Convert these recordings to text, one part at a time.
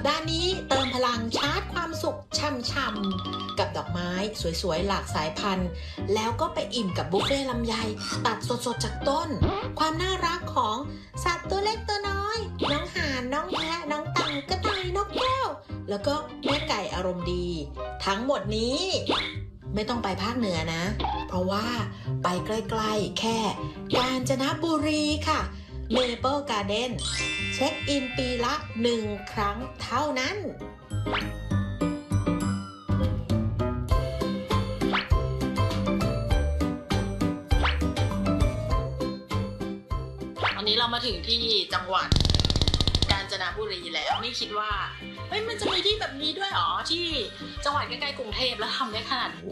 ปดาห์นี้เติมพลังชาร์จความสุขช่ำๆกับดอกไม้สวยๆ หลากสายพันธุ์ แล้วก็ไปอิ่มกับบุฟเฟ่ลำไย ตัดสดๆ จากต้น ความน่ารักของสัตว์ตัวเล็กตัวน้อย น้องห่านน้องแพะน้องตังกระต่ายนกแก้ว แล้วก็แม่ไก่อารมณ์ดี ทั้งหมดนี้ ไม่ต้องไปภาคเหนือนะ เพราะว่าไปใกล้ๆ แค่กาญจนบุรีค่ะ เมเปิลการ์เด้นเช็คอินปีละหนึ่งครั้งเท่านั้น วันนี้เรามาถึงที่จังหวัดกาญจนบุรีแล้วนี่คิดว่า เฮ้ย มันจะมีที่แบบนี้ด้วยเหรอ ที่จังหวัดใกล้ๆกรุงเทพแล้วทำได้ขนาดนี้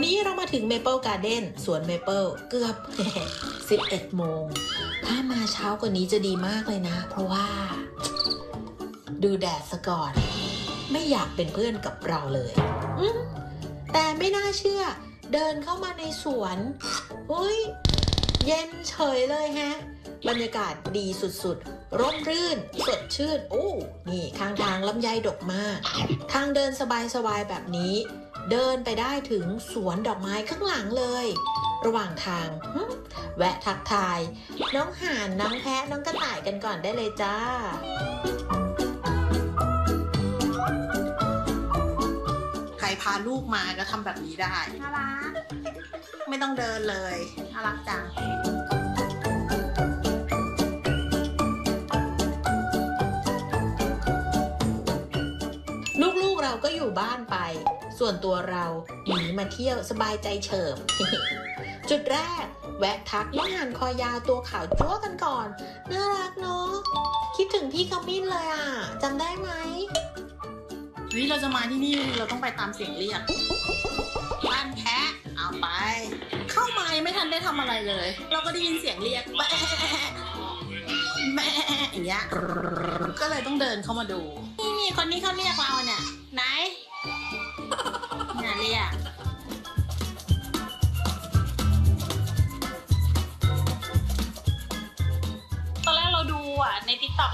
วันนี้เรามาถึงเมเปิลการ์เด้นสวนเมเปิลเกือบ 11 โมง ถ้ามาเช้ากว่านี้จะดีมากเลยนะ เพราะว่า ดูแดดซะก่อน ไม่อยากเป็นเพื่อนกับเราเลยแต่ไม่น่าเชื่อ เดินเข้ามาในสวนอุ้ย เย็นเฉยเลยฮะ บรรยากาศดีสุดๆ ร่มรื่น สดชื่น โอ้ นี่ข้างทางลำไยดกมาก ทางเดินสบายๆ แบบนี้ เดินไปได้ถึงสวนดอกไม้ข้างหลังเลย ระหว่างทางหึแวะทักทาย น้องห่านน้องแพะน้องกระต่ายกันก่อนได้เลยจ้าใครพาลูกมาก็ทำแบบนี้ได้น่ารักไม่ต้องเดินเลยน่ารักจังลูกๆเราก็อยู่บ้านไป ส่วนตัวเราหนีมาเที่ยวสบายใจเฉิบจุดแรก แวะทักน้องหันคอยาวตัวขาวจั๊วกันก่อน น่ารักเนาะคิดถึงพี่ขมิ้นเลยอะจำได้ไหมเฮ้ยเราจะมาที่นี่เราต้องไปตามเสียงเรียกบ้านแพะเอาไป เข้ามายังไม่ทันได้ทำอะไรเลย เราก็ได้ยินเสียงเรียกแม่แม่อย่างเงี้ยก็เลยต้องเดินเข้ามาดู นี่คนนี้เขาเรียกเราเนี่ยไหน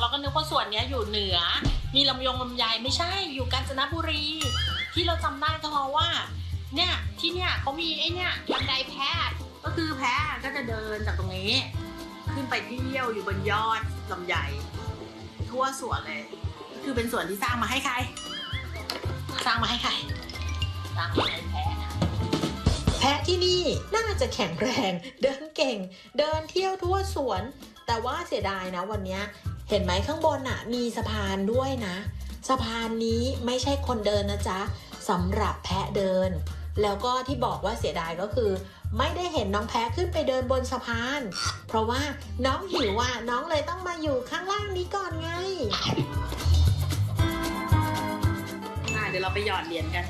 เราก็นึกว่าส่วนนี้อยู่เหนือ มีลำยงลำไยไม่ใช่อยู่กาญจนบุรี ที่เราจำได้ก็เพราะว่า เนี่ยที่เนี่ยเขามีไอ้เนี่ยบันไดแพทย์ก็คือแพทย์ก็จะเดินจากตรงนี้ ขึ้นไปเที่ยวอยู่บนยอดลำไยทั่วสวนเลย คือเป็นสวนที่สร้างมาให้ใคร สร้างมาให้ใครสร้างมาให้แพทย์แพะที่นี่น่าจะแข็งแรง เดินเก่ง เดินเที่ยวทั่วสวน แต่ว่าเสียดายนะวันนี้ เห็นไหมข้างบนอะมีสะพานด้วยนะ สะพานนี้ไม่ใช่คนเดินนะจ๊ะสำหรับแพะเดิน แล้วก็ที่บอกว่าเสียดายก็คือ ไม่ได้เห็นน้องแพะขึ้นไปเดินบนสะพาน เพราะว่าน้องหิวอะน้องเลยต้องมาอยู่ข้างล่างนี้ก่อนไงอะเดี๋ยวเราไปหยอดเหรียญกัน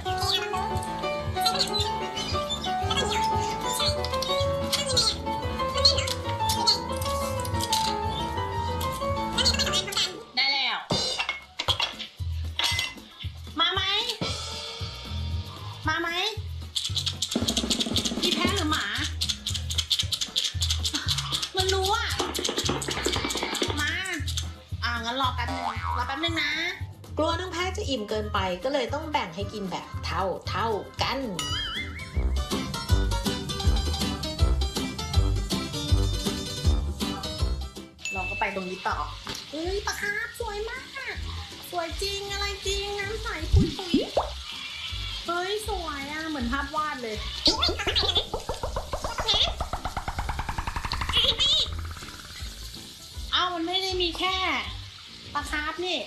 ไหมพี่แพ้หรือหมา มันรู้อะ มา อ่างั้นรอแป๊บนึงรอแป๊บนึงนะ กลัวน้องแพะจะอิ่มเกินไปก็เลยต้องแบ่งให้กินแบบเท่าเท่าๆกัน เราก็ไปตรงนี้ต่อเฮ้ยปลาคาร์ฟสวยมาก สวยจริงอะไรจริงน้ำใสปุยปุย เฮ้ย สวยอะ เหมือนภาพวาดเลย เอ้ามันไม่ได้มีแค่ปลาคาร์ฟนี่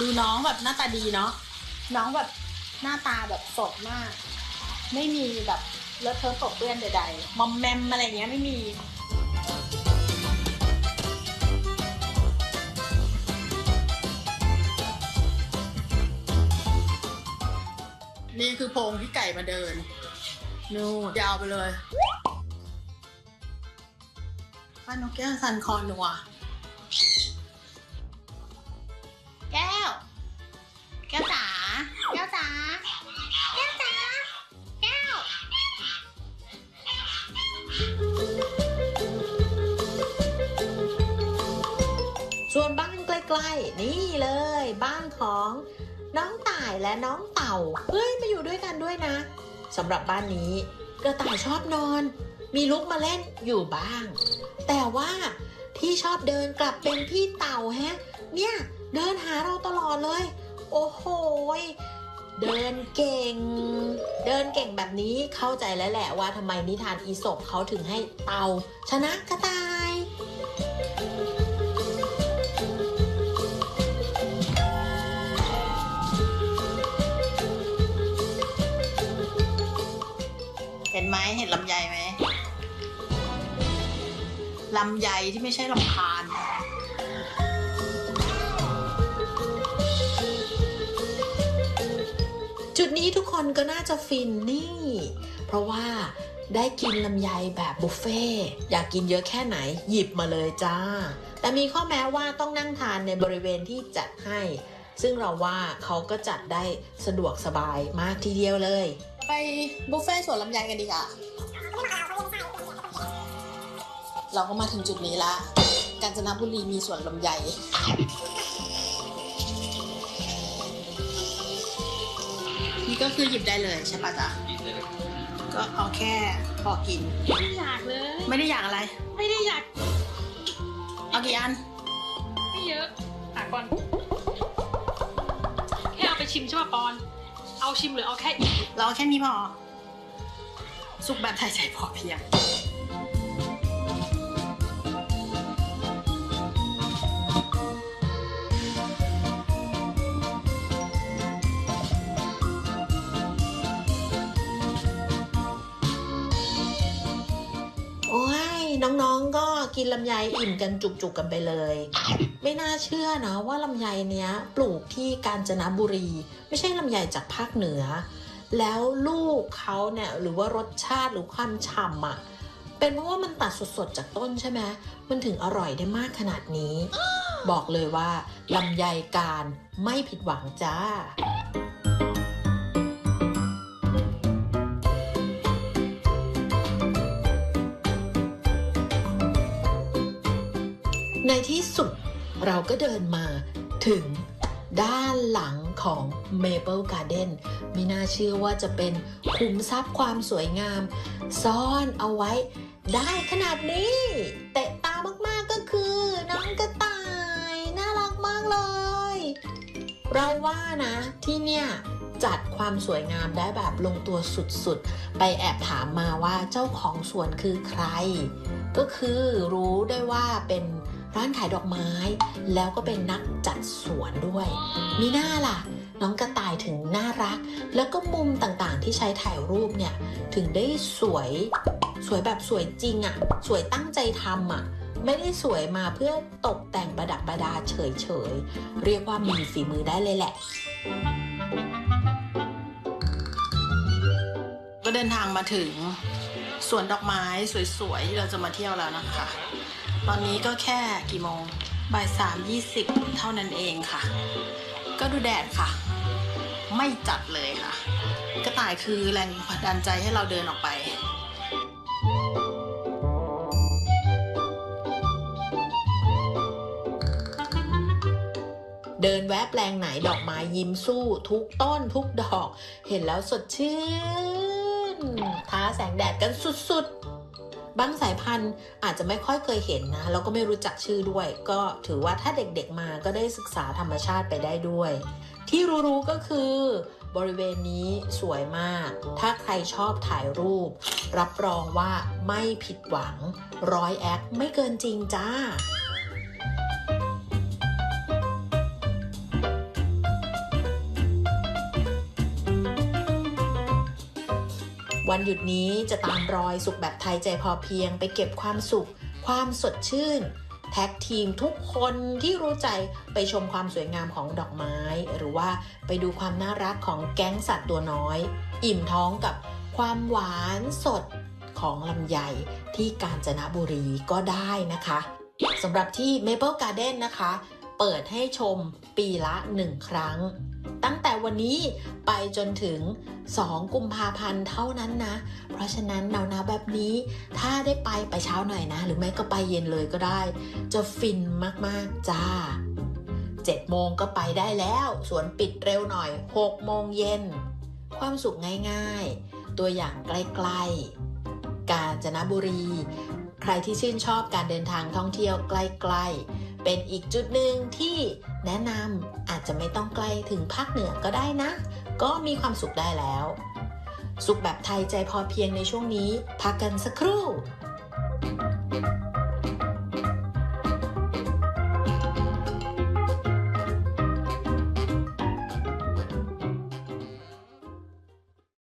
ดูน้องแบบหน้าตาดีเนาะ น้องแบบหน้าตาแบบสดมาก ไม่มีแบบเลอะเทอะตกเปื้อนใดๆ มอมแมมอะไรเงี้ยไม่มี นี่คือโพงที่ไก่มาเดิน นู่ยาวไปเลยป้านกแก้วสันคอนัว แก้ว แก้วจ๋า แก้วจ๋า แก้วจ๋า แก้ว ส่วนบ้านใกล้ๆ นี่เลยบ้านของายและน้องเต่าเฮ้ยมาอยู่ด้วยกันด้วยนะสำหรับบ้านนี้กระต่ายชอบนอน มีลุกมาเล่นอยู่บ้าง แต่ว่าที่ชอบเดินกลับเป็นพี่เต่าแฮะ เนี่ยเดินหาเราตลอดเลย โอ้โหเดินเก่ง เดินเก่งแบบนี้เข้าใจแล้วแหละว่าทำไมนิทานอีสปเขาถึงให้เต่าชนะกระต่าย ไหมเห็นลำไยไหมลำไยที่ไม่ใช่ลำพานจุดนี้ทุกคนก็น่าจะฟินนี่ เพราะว่าได้กินลำไยแบบบุฟเฟ่อยากกินเยอะแค่ไหนหยิบมาเลยจ้า แต่มีข้อแม้ว่าต้องนั่งทานในบริเวณที่จัดให้ ซึ่งเราว่าเขาก็จัดได้สะดวกสบายมากทีเดียวเลย ไปบุฟเฟ่ต์สวนลำไยกันดีกว่าเราก็มาถึงจุดนี้ละ กาญจนบุรีมีสวนลำไย นี่ก็คือหยิบได้เลยใช่ปะจ๊ะ ก็เอาแค่พอกิน ไม่อยากเลย ไม่ได้อยากอะไร ไม่ได้อยาก เอากี่อัน ไม่เยอะอะก่อน แค่เอาไปชิมใช่ป่ะปอน เอาชิมเลยเอาแค่อีกเราเอาแค่นี้พอ สุกแบบไทยใจพอเพียง น้องๆก็กินลำไยอิ่มกันจุกๆกันไปเลย ไม่น่าเชื่อนะว่าลำไยเนี้ยปลูกที่กาญจนบุรี ไม่ใช่ลำไยจากภาคเหนือ แล้วลูกเขาเนี่ยหรือว่ารสชาติหรือความฉ่ำอะ่ะเป็นเพราะว่ามันตัดสดๆจากต้นใช่ไหมมันถึงอร่อยได้มากขนาดนี้ บอกเลยว่าลำไยการไม่ผิดหวังจ้า ในที่สุดเราก็เดินมาถึงด้านหลังของ Maple Garden ไม่น่าเชื่อว่าจะเป็นคุมทรัพย์ความสวยงาม ซ่อนเอาไว้ได้ขนาดนี้ เตะตามากๆก็คือ น้องกระต่าย น่ารักมากเลย เราว่านะที่เนี่ยจัดความสวยงามได้แบบลงตัวสุดๆ ไปแอบถามมาว่าเจ้าของสวนคือใคร ก็คือรู้ได้ว่าเป็น ร้านขายดอกไม้ แล้วก็เป็นนักจัดสวนด้วย มีหน้าล่ะ น้องกระต่ายถึงน่ารัก แล้วก็มุมต่างๆที่ใช้ถ่ายรูปเนี่ย ถึงได้สวย สวยแบบสวยจริงอะ่ะ สวยตั้งใจทำอะ ไม่ได้สวยมาเพื่อตกแต่งประดับประดาเฉยๆ เรียกว่ามีฝีมือได้เลยแหละก็เดินทางมาถึงสวนดอกไม้สวยๆที่เราจะมาเที่ยวแล้วนะคะ ตอนนี้ก็แค่กี่โมงบ่ายสามยี่สิบเท่านั้นเองค่ะ ก็ดูแดดค่ะ ไม่จัดเลยค่ะ กระต่ายคือแรงผลักดันใจให้เราเดินออกไปเดินแวะแปลงไหนดอกไม้ยิ้มสู้ทุกต้นทุกดอก เห็นแล้วสดชื่น ท้าแสงแดดกันสุดๆ บางสายพันธุ์อาจจะไม่ค่อยเคยเห็นนะแล้วก็ไม่รู้จักชื่อด้วย ก็ถือว่าถ้าเด็กๆมาก็ได้ศึกษาธรรมชาติไปได้ด้วย ที่รู้ๆก็คือบริเวณนี้สวยมาก ถ้าใครชอบถ่ายรูป รับรองว่าไม่ผิดหวังร้อยแอคไม่เกินจริงจ้า วันหยุดนี้จะตามรอยสุขแบบไทยใจพอเพียง ไปเก็บความสุข ความสดชื่น แท็กทีมทุกคนที่รู้ใจไปชมความสวยงามของดอกไม้ หรือว่าไปดูความน่ารักของแก๊งสัตว์ตัวน้อย อิ่มท้องกับความหวานสดของลำไยที่กาญจนบุรีก็ได้นะคะสำหรับที่ Maple Garden นะคะ เปิดให้ชมปีละหนึ่งครั้ง ตั้งแต่วันนี้ไปจนถึง 2 กุมภาพันธ์เท่านั้นนะ เพราะฉะนั้นหนาวๆแบบนี้ ถ้าได้ไปไปเช้าหน่อยนะ หรือไม่ก็ไปเย็นเลยก็ได้ จะฟินมาก ๆ จ้า7โมงก็ไปได้แล้ว สวนปิดเร็วหน่อย 6 โมงเย็น ความสุขง่ายๆ ตัวอย่างใกล้ๆ กาญจนบุรี ใครที่ชื่นชอบการเดินทางท่องเที่ยวใกล้ๆ เป็นอีกจุดหนึ่งที่แนะนำอาจจะไม่ต้องไกลถึงภาคเหนือก็ได้นะ ก็มีความสุขได้แล้ว สุขแบบไทยใจพอเพียงในช่วงนี้ พักกันสักครู่